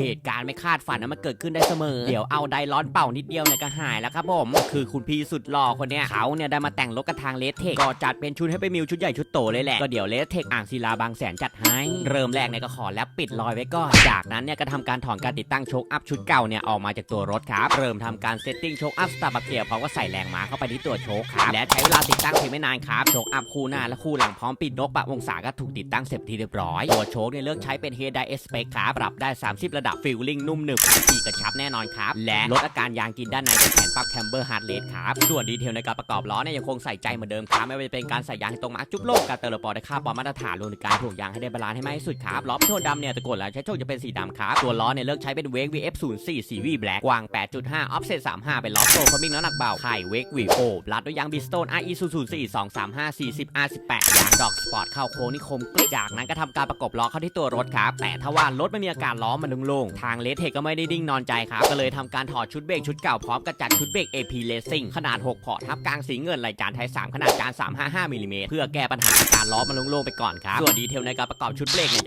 เหตุการณ์ไม่คาดฝันนะมันเกิดขึ้นได้เสมอ เดี๋ยวเอาไดร้อนเป่านิดเดียวเนี่ยก็หายแล้วครับผม คือคุณพี่สุดหล่อคนเนี้ยเขาเนี่ยได้มาแต่งรถกระทางเลสเทคก็จัดเป็นชุดให้ไปมิวชุดใหญ่ชุดโตเลยแหละก็เดี๋ยวเลสเทคอ่างศิลาบางแสนจัดให้เริ่มแรกเนี่ยก็ขอแลบปิดรอยไว้ก่อนจากนั้นเนี่ยก็ทำการถอนการติดตั้งโชคอัพชุดเก่าเนี่ยออกมาจากตัวรถครับเริ่มทำการเซตติ้งโชคอัพสตาร์บัคเกียร์พร้อมก็ใส่แรงม้าเข้าไปที่ตัวโชคครับและใช้เวลาติดตั้งเพียงไม่นานครับโชคอัพคู่หน้าและคู่หลังพร้อมปิดนกปะวงศาก็ถูกติดตั้งเสร็จที่เรียบร้อยตัวโชคเนี่ยเลือกใช้เป็นเฮดไดเอสเปคครับปรับได้ 30ระดับฟิลลิ่งนุ่มหนึบขี่กระชับแน่นอนครับ และลดอาการยางกินด้านในจากแผนปรับแคมเบอร์ฮาร์ดเรทครับ ส่วนดีเทลในการประกอบล้อเนี่ยยังคงใส่ใจเหมือนเดิมครับ ไม่ว่าจะเป็นการใส่ยางให้ตรงมาร์กจุ๊บโลกการเติมระปอได้ค่าปอมาตรฐานรวมถึงการถ่วงยางให้ได้บาลานซ์ให้มากที่สุดครับล้อโชว์ดำเนี่ยตะโกนแล้วใช้โชคจะเป็นสีดำครับตัวล้อเนี่ยเลือกใช้เป็นเวก VF04 ซีวีแบล็กกว้าง 8.5 offset 35 เป็นล้อโซ่คอมมิ่งน้ำหนักเบาไข่เวกวีโอรัดด้วยยางบิสโตน RE 0 4 2 3 5 40 R18 ยางดอกสปอร์ตเข้าโค้งนี่คมกริบจากนั้นก็ทำการประกบล้อเข้าที่ตัวรถครับแต่ถ้าว่ารถไม่มีอาการล้อมันโล่งๆ ทางเลสเทคก็ไม่ได้ดิ้งนอนใจครับ ก็เลยทำการถอดชุดเบรกชุดเก่าพร้อมกับจัดชุดเบรก AP Racing ขนาด 6 พอร์ตทับกลางสีเงินไหลจานไทย 3 ขนาดจาน355มิลลิเมตรเพื่อแก้ปัญหาการล้อมันโล่งๆไปก่อนครับส่วนดีเทลในการประกอบชุดเบรกเนี่ย